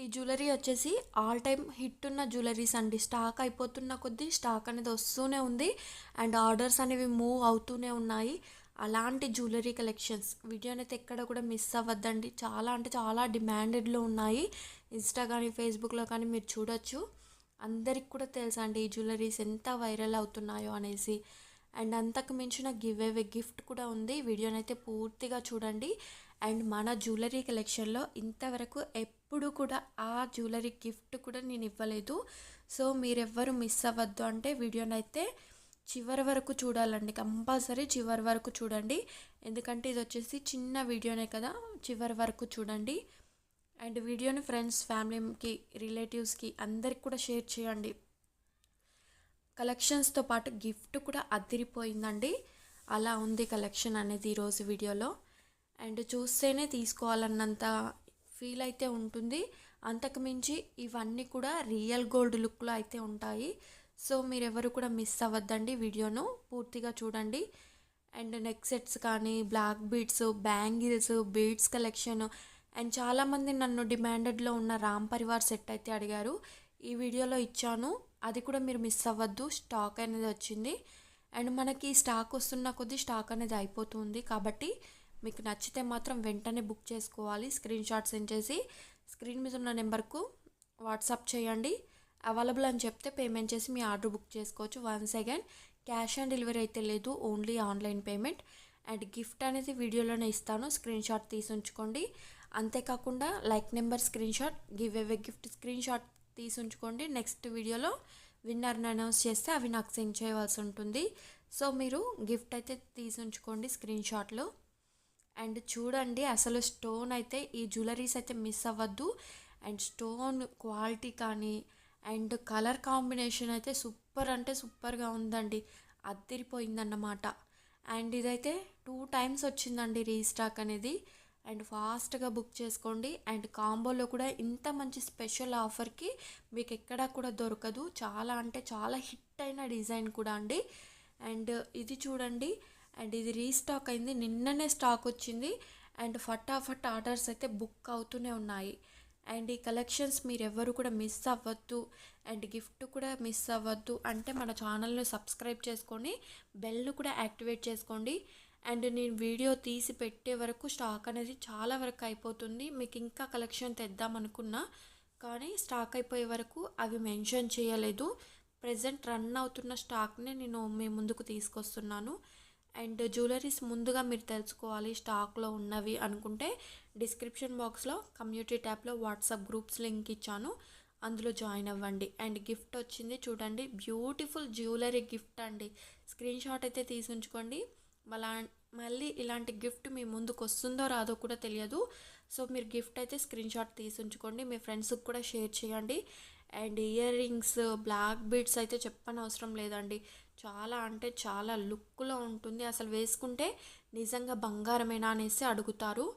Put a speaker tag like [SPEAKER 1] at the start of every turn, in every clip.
[SPEAKER 1] ఈ జ్యువెలరీ వచ్చేసి all time hit ఉన్న జ్యువెలరీస్ అండి. స్టాక్ అయిపోతున్న కొద్దీ స్టాక్ అనేది వస్తూనే ఉంది. అండ్ ఆర్డర్స్ అనేవి మూవ్ అవుతూనే ఉన్నాయి. అలాంటి జ్యువెలరీ కలెక్షన్స్ వీడియోని అయితే ఎక్కడ కూడా మిస్ అవ్వద్దండి. చాలా అంటే చాలా డిమాండెడ్లో ఉన్నాయి. ఇన్స్టా కానీ ఫేస్బుక్లో కానీ మీరు చూడొచ్చు. అందరికి కూడా తెలుసా అండి ఈ జ్యువెలరీస్ ఎంత వైరల్ అవుతున్నాయో అనేసి. అండ్ అంతకు మించిన గివ్ అవే గిఫ్ట్ కూడా ఉంది. వీడియోని అయితే పూర్తిగా చూడండి. అండ్ మన జ్యువెలరీ కలెక్షన్లో ఇంతవరకు ఎప్పుడు కూడా ఆ జ్యువెలరీ గిఫ్ట్ కూడా నేను ఇవ్వలేదు. సో మీరెవ్వరు మిస్ అవ్వద్దు అంటే వీడియోని అయితే చివరి వరకు చూడాలండి. కంపల్సరీ చివరి వరకు చూడండి. ఎందుకంటే ఇది వచ్చేసి చిన్న వీడియోనే కదా చివరి వరకు చూడండి. అండ్ వీడియోని ఫ్రెండ్స్ ఫ్యామిలీకి రిలేటివ్స్కి అందరికి కూడా షేర్ చేయండి. కలెక్షన్స్తో పాటు గిఫ్ట్ కూడా అదిరిపోయిందండి. అలా ఉంది కలెక్షన్ అనేది ఈరోజు వీడియోలో. అండ్ చూస్తేనే తీసుకోవాలన్నంత ఫీల్ అయితే ఉంటుంది. అంతకుమించి ఇవన్నీ కూడా రియల్ గోల్డ్ లుక్లో అయితే ఉంటాయి. సో మీరు ఎవరు కూడా మిస్ అవ్వద్దండి వీడియోను. పూర్తిగా చూడండి. అండ్ నెక్ సెట్స్ కానీ black beads bangles beads collection and చాలామంది నన్ను డిమాండెడ్లో ఉన్న రామ్ పరివార్ సెట్ అయితే అడిగారు. ఈ వీడియోలో ఇచ్చాను. అది కూడా మీరు మిస్ అవ్వద్దు. స్టాక్ అనేది వచ్చింది. అండ్ మనకి స్టాక్ వస్తున్న కొద్దీ స్టాక్ అనేది అయిపోతుంది కాబట్టి మీకు నచ్చితే మాత్రం వెంటనే బుక్ చేసుకోవాలి. స్క్రీన్ షాట్ సెండ్ చేసి స్క్రీన్ మీద ఉన్న నెంబర్కు వాట్సాప్ చేయండి. అవైలబుల్ అని చెప్తే పేమెంట్ చేసి మీ ఆర్డర్ బుక్ చేసుకోవచ్చు. Once again cash on delivery అయితే లేదు only online payment. And gift అనేది వీడియోలోనే ఇస్తాను. స్క్రీన్ షాట్ తీసి ఉంచుకోండి. అంతేకాకుండా like number screen shot give away gift screen shot తీసి ఉంచుకోండి. నెక్స్ట్ వీడియోలో విన్నర్ని అనౌన్స్ చేస్తే అవి నాకు సెండ్ చేయవలసి ఉంటుంది. సో మీరు గిఫ్ట్ అయితే తీసి ఉంచుకోండి స్క్రీన్ షాట్లో. అండ్ చూడండి అసలు స్టోన్ అయితే ఈ జ్యువెలరీస్ అయితే మిస్ అవ్వద్దు. అండ్ స్టోన్ క్వాలిటీ కానీ అండ్ కలర్ కాంబినేషన్ అయితే సూపర్ అంటే సూపర్గా ఉందండి. అద్దరిపోయిందన్నమాట. అండ్ ఇదైతే టూ టైమ్స్ వచ్చిందండి రీస్టాక్ అనేది. అండ్ ఫాస్ట్గా బుక్ చేసుకోండి. అండ్ కాంబోలో కూడా ఇంత మంచి స్పెషల్ ఆఫర్కి మీకు ఎక్కడా కూడా దొరకదు. చాలా అంటే చాలా హిట్ అయిన డిజైన్ కూడా అండి. అండ్ ఇది చూడండి అండ్ ఇది రీస్టాక్ అయింది. నిన్ననే స్టాక్ వచ్చింది. అండ్ ఫటాఫట్ ఆర్డర్స్ అయితే బుక్ అవుతూనే ఉన్నాయి. అండ్ ఈ కలెక్షన్స్ మీరు ఎవరు కూడా మిస్ అవ్వద్దు. అండ్ గిఫ్ట్ కూడా మిస్ అవ్వద్దు. అంటే మన ఛానల్ని సబ్స్క్రైబ్ చేసుకొని బెల్ కూడా యాక్టివేట్ చేసుకోండి. అండ్ నేను వీడియో తీసి పెట్టే వరకు స్టాక్ అనేది చాలా వరకు అయిపోతుంది. మీకు ఇంకా కలెక్షన్ తెద్దాం అనుకున్నా కానీ స్టాక్ అయిపోయే వరకు అవి మెన్షన్ చేయలేదు. ప్రజెంట్ రన్ అవుతున్న స్టాక్నే నేను మీ ముందుకు తీసుకొస్తున్నాను. అండ్ జ్యువెలరీస్ ముందుగా మీరు తెలుసుకోవాలి స్టాక్లో ఉన్నవి అనుకుంటే డిస్క్రిప్షన్ బాక్స్లో కమ్యూనిటీ ట్యాబ్లో వాట్సాప్ గ్రూప్స్ లింక్ ఇచ్చాను. అందులో జాయిన్ అవ్వండి. అండ్ గిఫ్ట్ వచ్చింది చూడండి. బ్యూటిఫుల్ జ్యువెలరీ గిఫ్ట్ అండి. స్క్రీన్ షాట్ అయితే తీసి ఉంచుకోండి. మళ్ళా మళ్ళీ ఇలాంటి గిఫ్ట్ మీ ముందుకు వస్తుందో రాదో కూడా తెలియదు. సో మీరు గిఫ్ట్ అయితే స్క్రీన్ షాట్ తీసి ఉంచుకోండి. మీ ఫ్రెండ్స్కి కూడా షేర్ చేయండి. And ear rings black beads అయితే చెప్పని అవసరం లేదండి. చాలా అంటే చాలా లుక్లో ఉంటుంది. అసలు వేసుకుంటే నిజంగా బంగారమేనా అనేసి అడుగుతారు.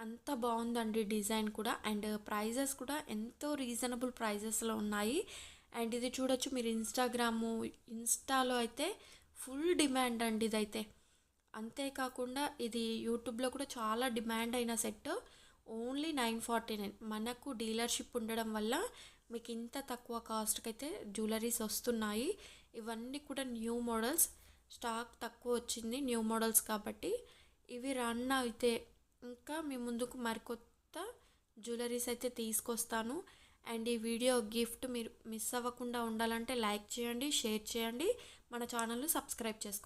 [SPEAKER 1] అంత బాగుందండి డిజైన్ కూడా. అండ్ ప్రైజెస్ కూడా ఎంతో రీజనబుల్ ప్రైజెస్లో ఉన్నాయి. అండ్ ఇది చూడొచ్చు మీరు ఇన్స్టాగ్రాము ఇన్స్టాలో అయితే ఫుల్ డిమాండ్ అండి ఇదైతే. అంతేకాకుండా ఇది యూట్యూబ్లో కూడా చాలా డిమాండ్ అయిన set. Only nine forty nine. మనకు డీలర్షిప్ ఉండడం వల్ల మీకు ఇంత తక్కువ కాస్ట్కి అయితే జ్యువెలరీస్ వస్తున్నాయి. ఇవన్నీ కూడా న్యూ మోడల్స్. స్టాక్ తక్కువ వచ్చింది న్యూ మోడల్స్ కాబట్టి. ఇవి రన్ అయితే ఇంకా మీ ముందుకు మరికొత్త జ్యువెలరీస్ అయితే తీసుకొస్తాను. అండ్ ఈ వీడియో గిఫ్ట్ మీరు మిస్ అవ్వకుండా ఉండాలంటే లైక్ చేయండి షేర్ చేయండి. మన ఛానల్ను సబ్స్క్రైబ్ చేసుకోండి.